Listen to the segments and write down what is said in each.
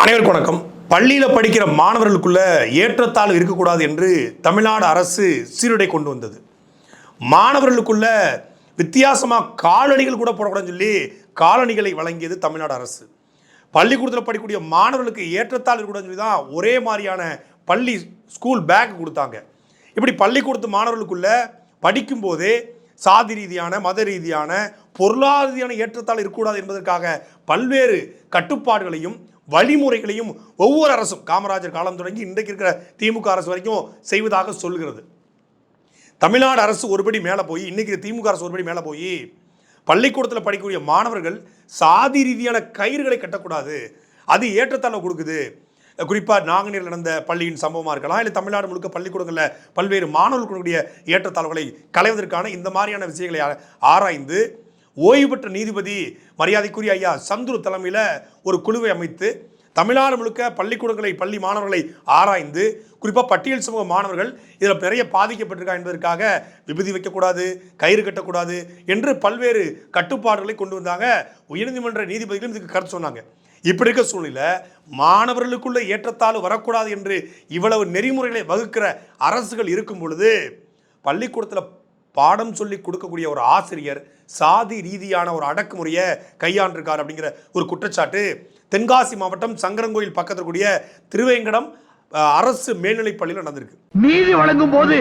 அனைவருக்கும் வணக்கம். பள்ளியில் படிக்கிற மாணவர்களுக்குள்ள ஏற்றத்தாழ்வு இருக்கக்கூடாது என்று தமிழ்நாடு அரசு சீருடை கொண்டு வந்தது. மாணவர்களுக்குள்ள வித்தியாசமாக காலணிகள் கூட போடக்கூடாதுன்னு சொல்லி காலணிகளை வழங்கியது தமிழ்நாடு அரசு. பள்ளிக்கூடத்தில் படிக்கக்கூடிய மாணவர்களுக்கு ஏற்றத்தாழ்வு இருக்கக்கூடாதுன்னு சொல்லி தான் ஒரே மாதிரியான பள்ளி ஸ்கூல் பேக் கொடுத்தாங்க. இப்படி பள்ளிக்கூடத்து மாணவர்களுக்குள்ள படிக்கும்போதே சாதி ரீதியான மத ரீதியான பொருளாதார ரீதியான ஏற்றத்தாழ் இருக்கக்கூடாது என்பதற்காக பல்வேறு கட்டுப்பாடுகளையும் வழிமுறைகளையும் ஒவ்வொரு அரசும் காமராஜர் காலம் தொடங்கி இன்றைக்கு இருக்கிற திமுக அரசு வரைக்கும் செய்வதாக சொல்கிறது. தமிழ்நாடு அரசு ஒருபடி மேலே போய் இன்றைக்கி திமுக அரசு ஒருபடி மேலே போய் பள்ளிக்கூடத்தில் படிக்கக்கூடிய மாணவர்கள் சாதி ரீதியான கயிறுகளை கட்டக்கூடாது. அது ஏற்றத்தாழ்வு கொடுக்குது. குறிப்பாக நாங்குநேரில் நடந்த பள்ளியின் சம்பவமாக இருக்கலாம் இல்லை தமிழ்நாடு முழுக்க பள்ளிக்கூடங்களில் பல்வேறு மாணவர்களுடைய ஏற்றத்தாழ்வுகளை களைவதற்கான இந்த மாதிரியான விஷயங்களை ஆராய்ந்து ஓய்வு பெற்ற நீதிபதி மரியாதைக்குரிய ஐயா சந்துரு தலைமையில் ஒரு குழுவை அமைத்து தமிழ்நாடு முழுக்க பள்ளிக்கூடங்களை பள்ளி மாணவர்களை ஆராய்ந்து குறிப்பாக பட்டியல் சமூக மாணவர்கள் இதில் நிறைய பாதிக்கப்பட்டிருக்கா என்பதற்காக விபதி வைக்கக்கூடாது கயிறு கட்டக்கூடாது என்று பல்வேறு கட்டுப்பாடுகளை கொண்டு வந்தாங்க. உயர்நீதிமன்ற நீதிபதிகளும் இதுக்கு கருத்து சொன்னாங்க. இப்படி இருக்க சூழ்நிலை மாணவர்களுக்குள்ள ஏற்றத்தாழ் வரக்கூடாது என்று இவ்வளவு நெறிமுறைகளை வகுக்கிற அரசுகள் இருக்கும் பொழுது பள்ளிக்கூடத்தில் பாடம் சொல்லி கொடுக்கக்கூடிய ஒரு ஆசிரியர் சாதி ரீதியான ஒரு அடக்குமுறையை கையாண்டிருக்கார் அப்படிங்கிற ஒரு குற்றச்சாட்டு தென்காசி மாவட்டம் சங்கரங்கோயில் பக்கத்தில் கூடிய திருவேங்கடம் அரசு மேல்நிலைப் பள்ளியில் நடந்திருக்கு. நீதி வழங்கும் போது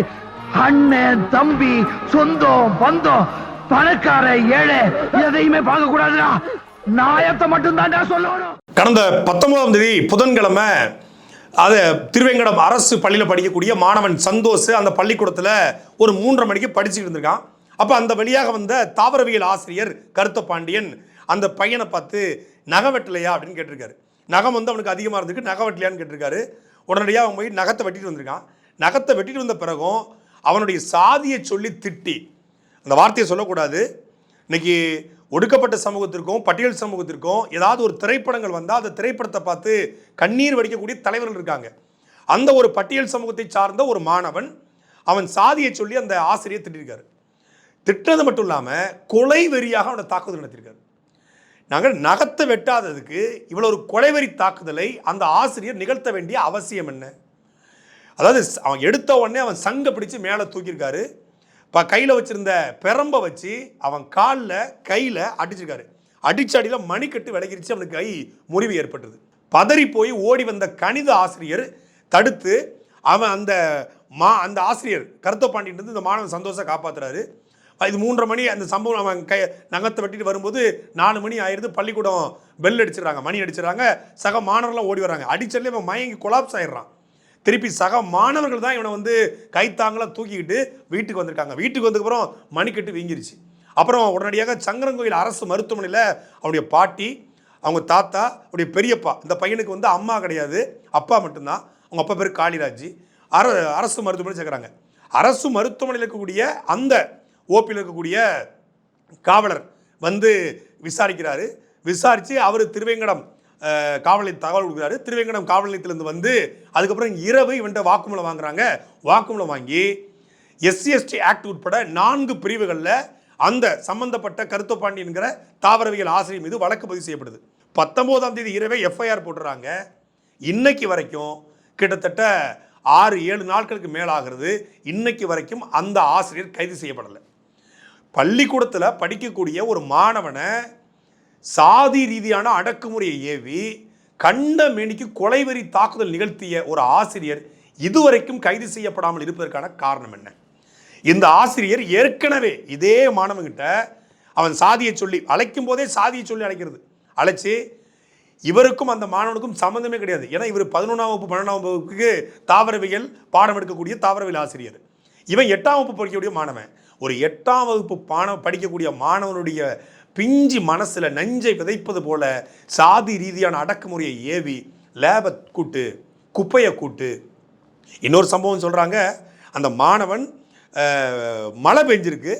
அண்ணன் தம்பி சொந்தம் பந்தம் பணக்கார ஏழை எதையுமே பார்க்க கூடாதுடா. நாயத்தை மட்டும் தான்டா சொல்லணும். கடந்த பத்தொன்பதாம் தேதி புதன்கிழமை அது திருவேங்கடம் அரசு பள்ளியில் படிக்கக்கூடிய மாணவன் சந்தோஷ் அந்த பள்ளிக்கூடத்தில் ஒரு மூன்றரை மணிக்கு படிச்சுக்கிட்டு இருந்திருக்கான். அப்போ அந்த வழியாக வந்த தாவரவியல் ஆசிரியர் கருத்த பாண்டியன் அந்த பையனை பார்த்து நகை வெட்டலையா? அப்படின்னு கேட்டிருக்காரு. நகம் வந்து அவனுக்கு அதிகமாக இருந்திருக்கு நகை வெட்டலையான்னு கேட்டிருக்காரு. உடனடியாக அவன் போய் நகத்தை வெட்டிட்டு வந்திருக்கான். நகத்தை வெட்டிட்டு வந்த பிறகும் அவனுடைய சாதியை சொல்லி திட்டி அந்த வார்த்தையை சொல்லக்கூடாது. இன்னைக்கு ஒடுக்கப்பட்ட சமூகத்திற்கும் பட்டியல் சமூகத்திற்கும் ஏதாவது ஒரு திரைப்படங்கள் வந்தால் அந்த திரைப்படத்தை பார்த்து கண்ணீர் வடிக்கக்கூடிய தலைவர்கள் இருக்காங்க. அந்த ஒரு பட்டியல் சமூகத்தை சார்ந்த ஒரு மாணவன் அவன் சாதியை சொல்லி அந்த ஆசிரியர் திட்டிருக்காரு. திட்டுறது மட்டும் இல்லாமல் கொலை வெறியாக அவனை தாக்குதல் நடத்தியிருக்காரு நாங்கள் நகத்தை வெட்டாததுக்கு இவ்வளோ ஒரு கொலைவெறி தாக்குதலை அந்த ஆசிரியர் நிகழ்த்த வேண்டிய அவசியம் என்ன? அதாவது அவன் எடுத்த உடனே அவன் சங்க பிடிச்சு மேலே தூக்கியிருக்காரு. இப்போ கையில் வச்சுருந்த பெரம்பை வச்சு அவன் காலில் கையில் அடிச்சிருக்காரு. அடிச்ச அடியில் மணிக்கட்டு விலகிருச்சு அவனுக்கு கை முறிவு ஏற்பட்டது பதறி போய் ஓடி வந்த கணித ஆசிரியர் தடுத்து அவன் அந்த மா அந்த ஆசிரியர் கருத்த இந்த மாணவன் சந்தோஷம் காப்பாற்றுறாரு இது மூன்றரை மணி அந்த சம்பவம் அவன் கை நகத்தை வெட்டிட்டு வரும்போது நாலு மணி ஆயிடுது பள்ளிக்கூடம் பெல் அடிச்சிடறாங்க மணி அடிச்சிடறாங்க சக மாணவர்லாம் ஓடி வராங்க அடிச்சதுலேயே அவன் மயங்கி கொலாப்ஸ் ஆயிடுறான். திருப்பி சக மாணவர்கள் தான் இவனை வந்து கைத்தாங்களாக தூக்கிக்கிட்டு வீட்டுக்கு வந்திருக்காங்க. வீட்டுக்கு வந்ததுக்கப்புறம் மணிக்கட்டு வீங்கிருச்சு. அப்புறம் உடனடியாக சங்கரங்கோயில் அரசு மருத்துவமனையில் அவனுடைய பாட்டி அவங்க தாத்தா அவருடைய பெரியப்பா இந்த பையனுக்கு வந்து அம்மா கிடையாது. அப்பா மட்டும்தான். அவங்க அப்பா பேர் காளிராஜ். அர அரசு மருத்துவமனை சேர்க்குறாங்க. அரசு மருத்துவமனையில் இருக்கக்கூடிய அந்த ஓபியில் இருக்கக்கூடிய காவலர் வந்து விசாரிக்கிறாரு. விசாரித்து அவர் திருவேங்கடம் காவல் தகவல் கொடுக்குறாரு. திருவேங்கடம் காவல் நிலையத்திலேருந்து வந்து அதுக்கப்புறம் இரவு இவன்ட்ட வாக்குமூலம் வாங்குறாங்க. வாக்குமூலம் வாங்கி எஸ்சி எஸ்டி ஆக்ட் உட்பட நான்கு பிரிவுகளில் அந்த சம்பந்தப்பட்ட கருத்தப்பாண்டி என்கிற தாவரவியல் ஆசிரியர் மீது வழக்கு பதிவு செய்யப்படுது. பத்தொம்போதாம் தேதி இரவே எஃப்ஐஆர் போட்டுறாங்க. இன்னைக்கு வரைக்கும் கிட்டத்தட்ட ஆறு ஏழு நாட்களுக்கு மேலாகிறது. இன்னைக்கு வரைக்கும் அந்த ஆசிரியர் கைது செய்யப்படலை. பள்ளிக்கூடத்தில் படிக்கக்கூடிய ஒரு மாணவனை சாதி ரீதியான அடக்குமுறையை ஏவி கண்ட மேனிக்கு கொலைவெறி தாக்குதல் நிகழ்த்திய ஒரு ஆசிரியர் இதுவரைக்கும் கைது செய்யப்படாமல் இருப்பதற்கான காரணம் என்ன? இந்த ஆசிரியர் ஏற்கனவே இதே மாணவன்கிட்ட அவன் சாதியை சொல்லி அழைக்கும் போதே சாதியை சொல்லி அழைக்கிறது. அழைச்சி இவருக்கும் அந்த மாணவனுக்கும் சம்மந்தமே கிடையாது. ஏன்னா இவர் பதினொன்றாம் வகுப்பு பன்னெண்டாம் வகுப்புக்கு தாவரவியல் பாடம் எடுக்கக்கூடிய தாவரவியல் ஆசிரியர். இவன் எட்டாம் வகுப்பு படிக்கக்கூடிய மாணவன். ஒரு எட்டாம் வகுப்பு பாடம் படிக்கக்கூடிய மாணவனுடைய பிஞ்சு மனசில் நஞ்சை விதைப்பது போல சாதி ரீதியான அடக்குமுறையை ஏவி லேப கூட்டு குப்பையை கூட்டு. இன்னொரு சம்பவம் சொல்கிறாங்க அந்த மாணவன் மழை பெஞ்சிருக்கு.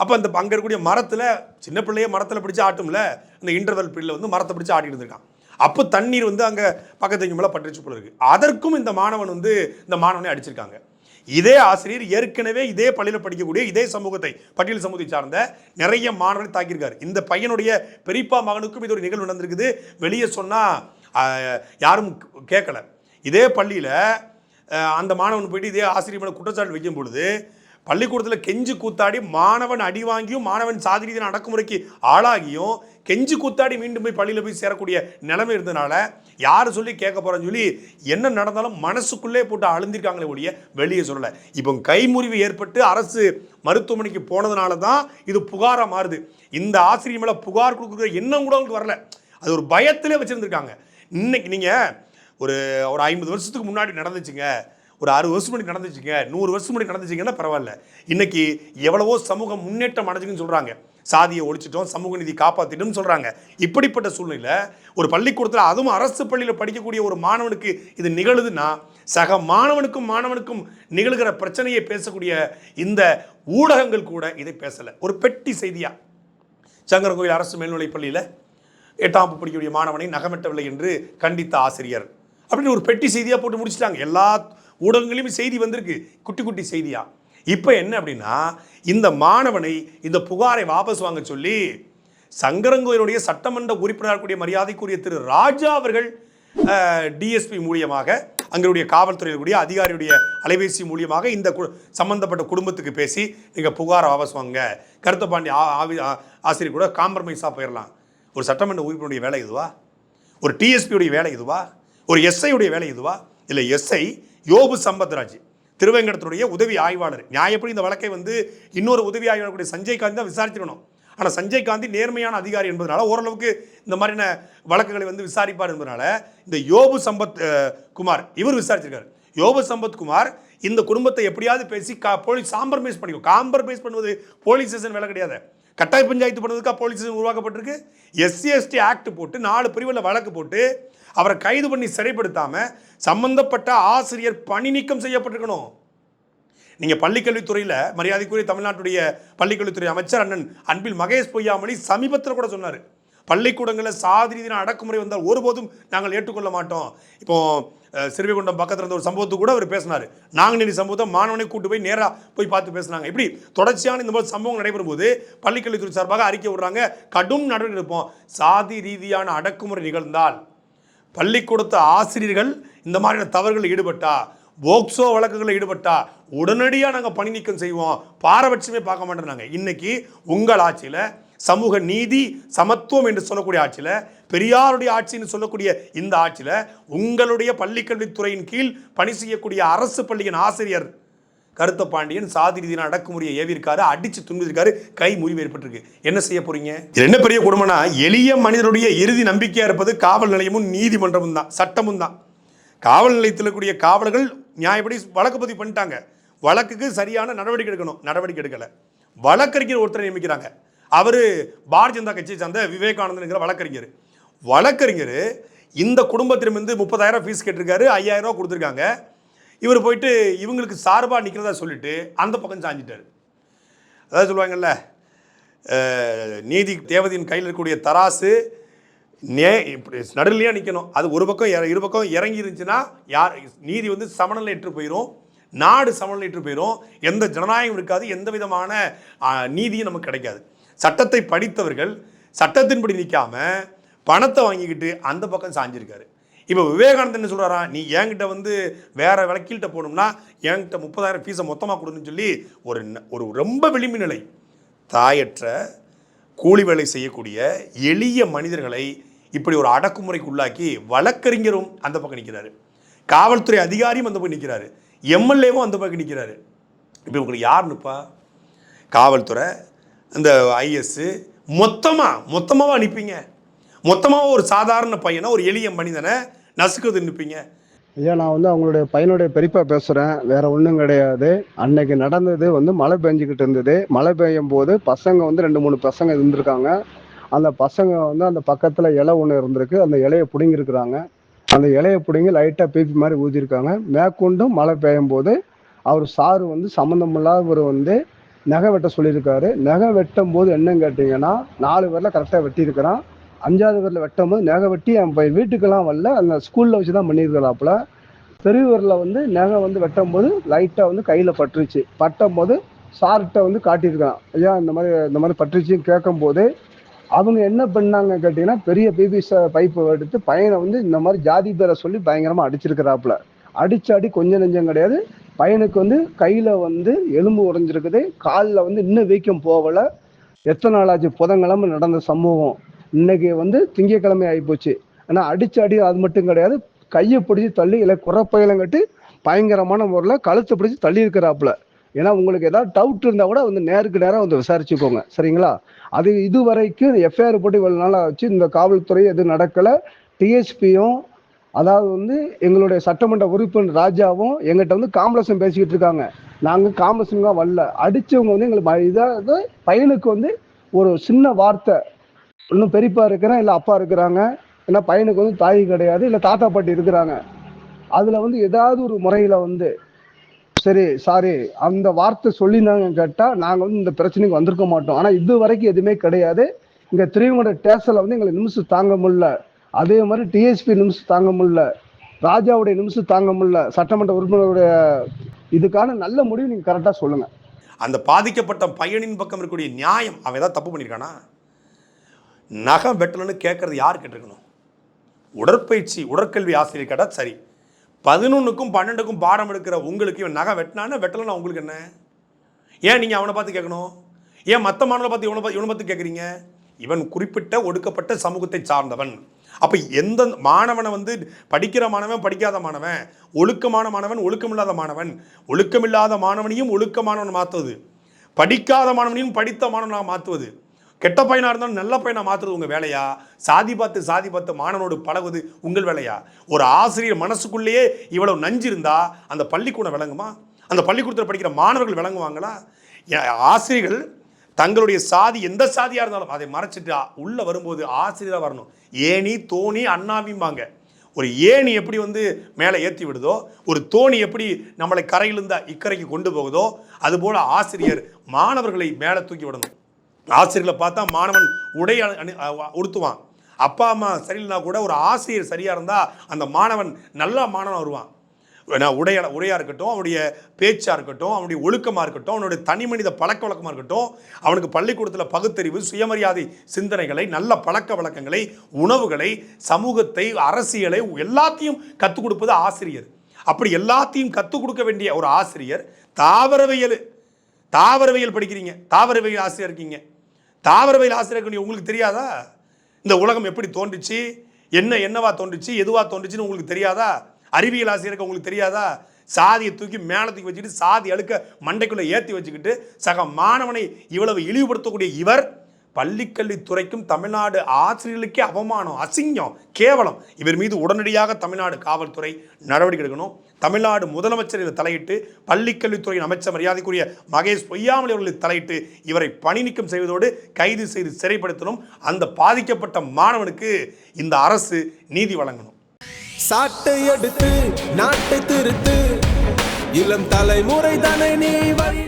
அப்போ அந்த அங்கே இருக்கக்கூடிய மரத்தில் சின்ன பிள்ளையே மரத்தில் பிடிச்சி ஆட்டும்ல அந்த இன்டர்வல் பீரியடில் வந்து மரத்தை பிடிச்சி ஆட்டிட்டு இருந்திருக்கான். அப்போ தண்ணீர் வந்து அங்கே பக்கத்து மேலே பட்டுச்சு போல இருக்கு. அதற்கும் இந்த மாணவன் வந்து இந்த மாணவனை அடிச்சிருக்காங்க. இதே ஆசிரியர் ஏற்கனவே இதே பள்ளியில் படிக்கக்கூடிய இதே சமூகத்தை பட்டியல் சமூகத்தை சார்ந்த நிறைய மாணவர்கள் தாக்கியிருக்காரு. இந்த பையனுடைய பெரியப்பா மகனுக்கும் இது ஒரு நிகழ்வு நடந்திருக்குது. வெளியே சொன்னால் யாரும் கேட்கல. இதே பள்ளியில் அந்த மாணவன் போயிட்டு இதே ஆசிரியர் மேலே குற்றச்சாட்டு வைக்கும் பொழுது பள்ளிக்கூடத்தில் கெஞ்சி கூத்தாடி மாணவன் அடி வாங்கியும் மாணவன் சாதி ரீதியான அடக்குமுறைக்கு ஆளாகியும் கெஞ்சி கூத்தாடி மீண்டும் போய் பள்ளியில் போய் சேரக்கூடிய நிலைமை இருந்தனால யார் சொல்லி கேட்க போகிறேன்னு சொல்லி என்ன நடந்தாலும் மனசுக்குள்ளே போட்டு அழுந்திருக்காங்களே ஒழிய வெளியே சொல்லலை. இப்போ கைமுறிவு ஏற்பட்டு அரசு மருத்துவமனைக்கு போனதுனால தான் இது புகாராக மாறுது. இந்த ஆசிரியர் மேலே புகார் கொடுக்குற எண்ணம் கூட அவங்களுக்கு வரல. அது ஒரு பயத்திலே வச்சுருந்துருக்காங்க. இன்னைக்கு நீங்கள் ஒரு ஒரு ஐம்பது வருஷத்துக்கு முன்னாடி நடந்துச்சுங்க. ஒரு அறுபது வருஷம் முன்னாடி நடந்துச்சுங்க. நூறு வருஷம் முன்னாடி நடந்துச்சுங்கன்னா பரவாயில்ல. இன்னைக்கு எவ்வளவோ சமூகம் முன்னேற்றம் அடைஞ்சுங்கன்னு சொல்கிறாங்க சாதியை ஒழிச்சிட்டோம் சமூக நீதி காப்பாற்றிட்டோம்னு சொல்கிறாங்க இப்படிப்பட்ட சூழ்நிலையில் ஒரு பள்ளிக்கூடத்தில் அதுவும் அரசு பள்ளியில் படிக்கக்கூடிய ஒரு மாணவனுக்கு இது நிகழுதுன்னா சக மாணவனுக்கும் மாணவனுக்கும் நிகழ்கிற பிரச்சனையை பேசக்கூடிய இந்த ஊடகங்கள் கூட இதை பேசலை. ஒரு பெட்டி செய்தியாக சங்கரங்கோயில் அரசு மேல்நிலைப் பள்ளியில் எட்டாம் வகுப்பு படிக்கக்கூடிய மாணவனை நகமெட்டவில்லை என்று கண்டித்த ஆசிரியர். அப்படின்னு ஒரு பெட்டி செய்தியாக போட்டு முடிச்சிட்டாங்க. எல்லா ஊடகங்களையும் செய்தி வந்திருக்கு. குட்டி குட்டி செய்தியாக இப்போ என்ன அப்படின்னா இந்த மாணவனை இந்த புகாரை வாபஸ் வாங்க சொல்லி சங்கரங்கோயிலுடைய சட்டமன்ற உறுப்பினர் கூடிய மரியாதைக்குரிய திரு ராஜா அவர்கள் டிஎஸ்பி மூலியமாக அங்களுடைய காவல்துறையில் அதிகாரியுடைய அலைபேசி மூலியமாக இந்த கு- சம்பந்தப்பட்ட குடும்பத்துக்கு பேசி நீங்கள் புகாரை வாபஸ் வாங்க. கருத்தப்பாண்டி ஆ- ஆவி- ஆ- ஆசிரியர் கூட காம்ப்ரமைஸாக போயிடலாம் ஒரு சட்டமன்ற உறுப்பினருடைய வேலை இதுவா ஒரு டிஎஸ்பியுடைய வேலை இதுவா ஒரு எஸ்ஐ உடைய வேலை இதுவா இல்லை எஸ்ஐ யோபு சம்பத்ராஜ் திருவேங்கடத்துடைய உதவி ஆய்வாளர். நியாயப்படி இந்த வழக்கை வந்து இன்னொரு உதவி ஆய்வாளர் கூடிய சஞ்சய் காந்தி தான் விசாரிச்சிடணும் ஆனால் சஞ்சய் காந்தி நேர்மையான அதிகாரி என்பதனால ஓரளவுக்கு இந்த மாதிரியான வழக்குகளை வந்து விசாரிப்பார் என்பதனால இந்த யோபு சம்பத் குமார் இவர் விசாரிச்சிருக்காரு. யோபு சம்பத் குமார் இந்த குடும்பத்தை எப்படியாவது பேசி கா போலீஸ் காம்பரமைஸ் பண்ணிக்கோ காம்பர்மைஸ் பண்ணுவது போலீஸ் ஸ்டேஷன் வேலை கிடையாது. கட்டாய பஞ்சாயத்து பண்ணுறதுக்காக போலீஸ் ஸ்டேஷன் உருவாக்கப்பட்டிருக்கு. எஸ்சி எஸ்டி ஆக்ட் போட்டு நாலு பிரிவில் வழக்கு போட்டு அவரை கைது பண்ணி சிறைப்படுத்தாமல் சம்பந்தப்பட்ட ஆசிரியர் பணி நீக்கம் செய்யப்பட்டிருக்கணும். நீங்கள் பள்ளிக்கல்வித்துறையில் மரியாதைக்குரிய தமிழ்நாட்டுடைய பள்ளிக்கல்வித்துறை அமைச்சர் அண்ணன் அன்பில் மகேஷ் பொய்யாமணி சமீபத்தில் கூட சொன்னார். பள்ளிக்கூடங்களில் சாதி ரீதியான அடக்குமுறை வந்தால் ஒருபோதும் நாங்கள் ஏற்றுக்கொள்ள மாட்டோம். இப்போ அஹ், சிறுவைகுண்டம் பக்கத்தில் இருந்த ஒரு சம்பவத்து கூட அவர் பேசினார். நாங்குநேரி சம்பவத்தை மாணவனை கூட்டு போய் நேராக போய் பார்த்து பேசுனாங்க. இப்படி தொடர்ச்சியான இந்த மாதிரி சம்பவம் நடைபெறும் போது பள்ளிக்கல்வித்துறை சார்பாக அறிக்கை விடுறாங்க. கடும் நடவடிக்கை எடுப்போம். சாதி ரீதியான அடக்குமுறை நிகழ்ந்தால் பள்ளிக்கூடத்து ஆசிரியர்கள் இந்த மாதிரியான தவறுகளில் ஈடுபட்டா போக்சோ வழக்குகளில் ஈடுபட்டா உடனடியாக நாங்கள் பணி நீக்கம் செய்வோம் பாரபட்சமே பார்க்க மாட்டோம் நாங்கள் இன்னைக்கு உங்கள் ஆட்சியில் சமூக நீதி சமத்துவம் என்று சொல்லக்கூடிய ஆட்சியில் பெரியாருடைய ஆட்சின்னு சொல்லக்கூடிய இந்த ஆட்சியில் உங்களுடைய பள்ளிக்கல்வித்துறையின் கீழ் பணி செய்யக்கூடிய அரசு பள்ளியின் ஆசிரியர் கருத்த பாண்டியன் சாதி ரீதியான அடக்குமுறையை ஏவிருக்காரு அடிச்சு துன்புறுக்காரு கை முறிவு ஏற்பட்டிருக்கு. என்ன செய்ய போறீங்க? இது என்ன பெரிய குடும்பம்னா எளிய மனிதனுடைய இறுதி நம்பிக்கையா இருப்பது காவல் நிலையமும் நீதிமன்றமும் தான் சட்டமும் தான். காவல் நிலையத்தில் இருக்கக்கூடிய காவலர்கள் நியாயப்படி வழக்கு பதிவு பண்ணிட்டாங்க. வழக்குக்கு சரியான நடவடிக்கை எடுக்கணும். நடவடிக்கை எடுக்கல. வழக்கறிஞர் ஒருத்தரை நியமிக்கிறாங்க. அவர் பாரதிய ஜனதா கட்சியை சார்ந்த விவேகானந்தன்ங்கிற வழக்கறிஞர். வழக்கறிஞர் இந்த குடும்பத்திலிருந்து முப்பதாயிரம் ஃபீஸ் கேட்டிருக்காரு ஐயாயிரம் ரூபா கொடுத்துருக்காங்க. இவர் போயிட்டு இவங்களுக்கு சார்பாக நிற்கிறதா சொல்லிட்டு அந்த பக்கம் சாஞ்சிட்டார். அதாவது சொல்லுவாங்கல்ல நீதி தேவதையின் கையில் இருக்கக்கூடிய தராசு நே இப்படி நடுநிலையாக நிற்கணும் அது ஒரு பக்கம் இற- இரு பக்கம் இறங்கி இருந்துச்சுன்னா யார் நீதி வந்து சமநிலையற்று போயிடும் நாடு சமநிலையற்று போயிடும் எந்த ஜனநாயகம் இருக்காது. எந்த விதமான நீதியும் நமக்கு கிடைக்காது. சட்டத்தை படித்தவர்கள் சட்டத்தின்படி நிற்காம பணத்தை வாங்கிக்கிட்டு அந்த பக்கம் சாஞ்சிருக்காரு. இப்போ விவேகானந்தன் என்ன சொல்கிறாரா நீ என்கிட்ட வந்து வேற வழக்கில்கிட்ட போகணும்னா என்கிட்ட முப்பதாயிரம் ஃபீஸை மொத்தமாக கொடுன்னு சொல்லி ஒரு ஒரு ரொம்ப விளிம்பு நிலை. தாயற்ற கூலி வேலை செய்யக்கூடிய எளிய மனிதர்களை இப்படி ஒரு அடக்குமுறைக்கு உள்ளாக்கி வழக்கறிஞரும் அந்த பக்கம் நிற்கிறாரு காவல்துறை அதிகாரியும் அந்த பக்கம் நிற்கிறாரு எம்எல்ஏவும் அந்த பக்கம் நிற்கிறாரு இப்போ உங்களுக்கு யார் நிற்பா காவல்துறை இந்த ஐஎஸ்ஸு மொத்தமாக மொத்தமாக அனுப்பிங்க மொத்தமாக ஒரு சாதாரண பையனை ஒரு எளிய மனிதனை நசுக்குது நிற்பீங்க ஐயா நான் வந்து அவங்களுடைய பையனுடைய பெரியப்பா பேசுகிறேன் வேற ஒன்றும் கிடையாது. அன்னைக்கு நடந்தது வந்து மழை பெஞ்சிக்கிட்டு இருந்தது. மழை பெய்யும் போது பசங்க வந்து ரெண்டு மூணு பசங்க இருந்திருக்காங்க. அந்த பசங்க வந்து அந்த பக்கத்தில் இலை ஒன்று இருந்திருக்கு. அந்த இலையை பிடுங்கிருக்கிறாங்க அந்த இலையை பிடுங்கி லைட்டாக பீப்பி மாதிரி ஊதிருக்காங்க மேற்கொண்டும் மழை பெய்யும் போது அவர் சாரு வந்து சம்மந்தமில்லாதவர் வந்து நகை வெட்ட சொல்லியிருக்காரு. நகை வெட்டும் போது என்னன்னு கேட்டிங்கன்னா நாலு பேரில் கரெக்டாக வெட்டியிருக்கிறான். அஞ்சாவது பேரில் வெட்டும் போது நகை வெட்டி என் பையன் வீட்டுக்கெல்லாம் வரல. அந்த ஸ்கூலில் வச்சு தான் பண்ணியிருக்கிறாப்புல பெரியவரில் வந்து நகை வந்து வெட்டும் போது லைட்டாக வந்து கையில் பட்டுருச்சு. பட்டும் போது சார்கிட்ட வந்து காட்டியிருக்கான். ஐயா இந்த மாதிரி இந்த மாதிரி பட்டுருச்சுன்னு கேட்கும்போது அவங்க என்ன பண்ணாங்க கேட்டிங்கன்னா பெரிய பிபிசி பைப்பை எடுத்து பையனை வந்து இந்த மாதிரி ஜாதி பேரை சொல்லி பயங்கரமாக அடிச்சிருக்கிறாப்புல. அடிச்சு அடி கொஞ்சம் நெஞ்சம் கிடையாது. பையனுக்கு வந்து கையில் வந்து எலும்பு உறைஞ்சிருக்குது. காலில் வந்து இன்னும் வீக்கம் போகல. எத்தனை நாளாச்சு புதன்கிழமை நடந்த சம்பவம். இன்னைக்கு வந்து திங்கக்கிழமை ஆகிப்போச்சு ஆனால் அடிச்சு அடி அது மட்டும் கிடையாது. கையை பிடிச்சி தள்ளி இல்லை குறப்பையிலம் கட்டி பயங்கரமான முறையில் கழுத்தை பிடிச்சி தள்ளி இருக்கிறாப்புல. ஏன்னா உங்களுக்கு ஏதாவது டவுட் இருந்தால் கூட வந்து நேருக்கு நேராக வந்து விசாரிச்சுக்கோங்க. சரிங்களா? அது இது வரைக்கும் எஃப்ஐஆர் போட்டு இவ்வளோ நாளாக வச்சு இந்த காவல்துறை எதுவும் நடக்கலை. டிஎஸ்பியும் அதாவது வந்து எங்களுடைய சட்டமன்ற உறுப்பினர் ராஜாவும் எங்கிட்ட வந்து காமலசன் பேசிக்கிட்டு இருக்காங்க. நாங்கள் காமலசன் வரல. அடித்தவங்க வந்து எங்களுக்கு இதாக பையனுக்கு வந்து ஒரு சின்ன வார்த்தை இன்னும் பெரியப்பா இருக்கிறேன் இல்லை அப்பா இருக்கிறாங்க ஏன்னா பையனுக்கு வந்து தாய் கிடையாது இல்லை தாத்தா பாட்டி இருக்கிறாங்க. அதில் வந்து ஏதாவது ஒரு முறையில் வந்து சரி சாரி அந்த வார்த்தை சொல்லினாங்க கேட்டால் நாங்கள் வந்து இந்த பிரச்சனைக்கு வந்திருக்க மாட்டோம். ஆனால் இது வரைக்கும் எதுவுமே கிடையாது. இங்கே திருவங்கோட ஸ்டேஷனில் வந்து எங்களை நிமிஷம் தாங்க முடியல. அதே மாதிரி டிஎஸ்பி நிமிஷம் தாங்க முடியல. ராஜாவுடைய நிமிஷம் தாங்க முடியல. சட்டமன்ற உறுப்பினருடைய இதுக்கான நல்ல முடிவு நீங்கள் கரெக்டாக சொல்லுங்கள் அந்த பாதிக்கப்பட்ட பையனின் பக்கம் இருக்கக்கூடிய நியாயம் அவன் ஏதாவது தப்பு பண்ணியிருக்கானா நகம் வெட்டலன்னு கேட்குறது யார் கேட்டிருக்கணும்? உடற்பயிற்சி உடற்கல்வி ஆசிரியர் கேட்டால் சரி. பதினொன்றுக்கும் பன்னெண்டுக்கும் பாடம் எடுக்கிற உங்களுக்கு இவன் நகை வெட்டினான்னு வெட்டலன்னா உங்களுக்கு என்ன? ஏன் நீங்கள் அவனை பார்த்து கேட்கணும்? ஏன் மற்ற மாணவனை பார்த்து இவனை பார்த்து இவனை பார்த்து கேட்குறீங்க? இவன் குறிப்பிட்ட ஒடுக்கப்பட்ட சமூகத்தை சார்ந்தவன். அப்போ எந்த மாணவனை வந்து படிக்கிற மாணவன் படிக்காத மாணவன் ஒழுக்கமான மாணவன் ஒழுக்கமில்லாத மாணவன் ஒழுக்கமில்லாத மாணவனையும் ஒழுக்கமானவன் மாற்றுவது படிக்காத மாணவனையும் படித்த மாணவனாக மாற்றுவது கெட்ட பையனாக இருந்தாலும் நல்ல பையனாக மாற்றுறது உங்கள் வேலையா? சாதி பார்த்து சாதி பார்த்து மாணவனோடு பழகுவது உங்கள் வேலையா? ஒரு ஆசிரியர் மனசுக்குள்ளேயே இவ்வளவு நஞ்சு இருந்தால் அந்த பள்ளிக்கூடம் விளங்குமா? அந்த பள்ளிக்கூடத்தில் படிக்கிற மாணவர்கள் விளங்குவாங்களா? ஆசிரியர்கள் தங்களுடைய சாதி எந்த சாதியாக இருந்தாலும் அதை மறைச்சிட்டு உள்ளே வரும்போது ஆசிரியராக வரணும். ஏணி தோணி அண்ணாவிம்பாங்க. ஒரு ஏணி எப்படி வந்து மேலே ஏற்றி விடுதோ ஒரு தோணி எப்படி நம்மளை கரையிலிருந்த இக்கரைக்கு கொண்டு போகுதோ அதுபோல் ஆசிரியர் மாணவர்களை மேலே தூக்கி விடணும். ஆசிரியர்களை பார்த்தா மாணவன் உடை அணி- உடுத்துவான். அப்பா அம்மா சரியில்லைனா கூட ஒரு ஆசிரியர் சரியாக இருந்தால் அந்த மாணவன் நல்ல மாணவன் வருவான். உடைய உடையாக இருக்கட்டும் அவனுடைய பேச்சாக இருக்கட்டும் அவனுடைய ஒழுக்கமாக இருக்கட்டும் அவனுடைய தனி மனித பழக்க வழக்கமாக இருக்கட்டும் அவனுக்கு பள்ளிக்கூடத்தில் பகுத்தறிவு சுயமரியாதை சிந்தனைகளை நல்ல பழக்க வழக்கங்களை உணவுகளை சமூகத்தை அரசியலை எல்லாத்தையும் கற்றுக் கொடுப்பது ஆசிரியர். அப்படி எல்லாத்தையும் கற்றுக் கொடுக்க வேண்டிய ஒரு ஆசிரியர் தாவரவியல் தாவரவியல் படிக்கிறீங்க. தாவரவியல் ஆசிரியர் இருக்கீங்க. தாவரவியல் ஆசிரியர்கள் உங்களுக்கு தெரியாதா? இந்த உலகம் எப்படி தோன்றுச்சு? என்ன என்னவா தோன்றுச்சு? எதுவாக தோன்றுச்சுன்னு உங்களுக்கு தெரியாதா? அறிவியல் ஆசிரியருக்கு உங்களுக்கு தெரியாதா? சாதியை தூக்கி மேலே தூக்கி வச்சுக்கிட்டு சாதி அழுக்க மண்டைக்குள்ளே ஏற்றி வச்சுக்கிட்டு சக மாணவனை இவ்வளவு இழிவுபடுத்தக்கூடிய இவர் பள்ளிக்கல்வித்துறைக்கும் தமிழ்நாடு ஆசிரியர்களுக்கே அவமானம் அசிங்கம் கேவலம். இவர் மீது உடனடியாக தமிழ்நாடு காவல்துறை நடவடிக்கை எடுக்கணும். தமிழ்நாடு முதலமைச்சர் இதில் தலையிட்டு பள்ளிக்கல்வித்துறையின் அமைச்சர் மரியாதைக்குரிய மகேஷ் பொய்யாமலை அவர்கள் தலையிட்டு இவரை பணி நீக்கம் செய்வதோடு கைது செய்து சிறைப்படுத்தணும். அந்த பாதிக்கப்பட்ட மாணவனுக்கு இந்த அரசு நீதி வழங்கணும். சாட்டை எடுத்து நாட்டை திருத்து. இளம் தலைமுறை தானே நீ